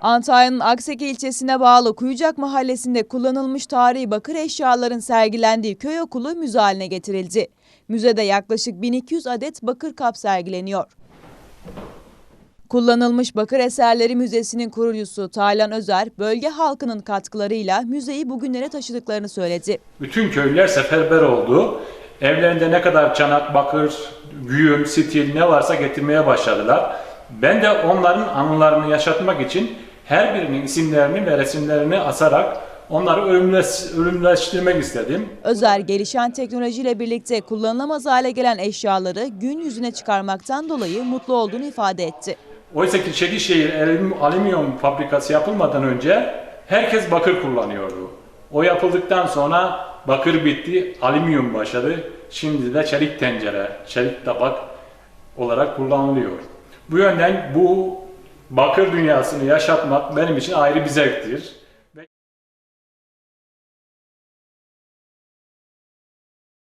Antalya'nın Akseki ilçesine bağlı Kuyucak mahallesinde kullanılmış tarihi bakır eşyaların sergilendiği köy okulu müze haline getirildi. Müzede yaklaşık 1200 adet bakır kap sergileniyor. Kullanılmış Bakır Eserleri Müzesi'nin kurucusu Taylan Özer, bölge halkının katkılarıyla müzeyi bugünlere taşıdıklarını söyledi. Bütün köylüler seferber oldu. Evlerinde ne kadar çanak, bakır, güğüm, stil ne varsa getirmeye başladılar. Ben de onların anılarını yaşatmak için her birinin isimlerini ve resimlerini asarak onları ölümleş, ölümleştirmek istedim. Özer, gelişen teknolojiyle birlikte kullanılamaz hale gelen eşyaları gün yüzüne çıkarmaktan dolayı mutlu olduğunu ifade etti. Oysa ki Çekişehir alüm- alüminyum fabrikası yapılmadan önce herkes bakır kullanıyordu. O yapıldıktan sonra bakır bitti, alüminyum başladı. Şimdi de çelik tencere, çelik tabak olarak kullanılıyor. Bu yönden bu bakır dünyasını yaşatmak benim için ayrı bir zevktir.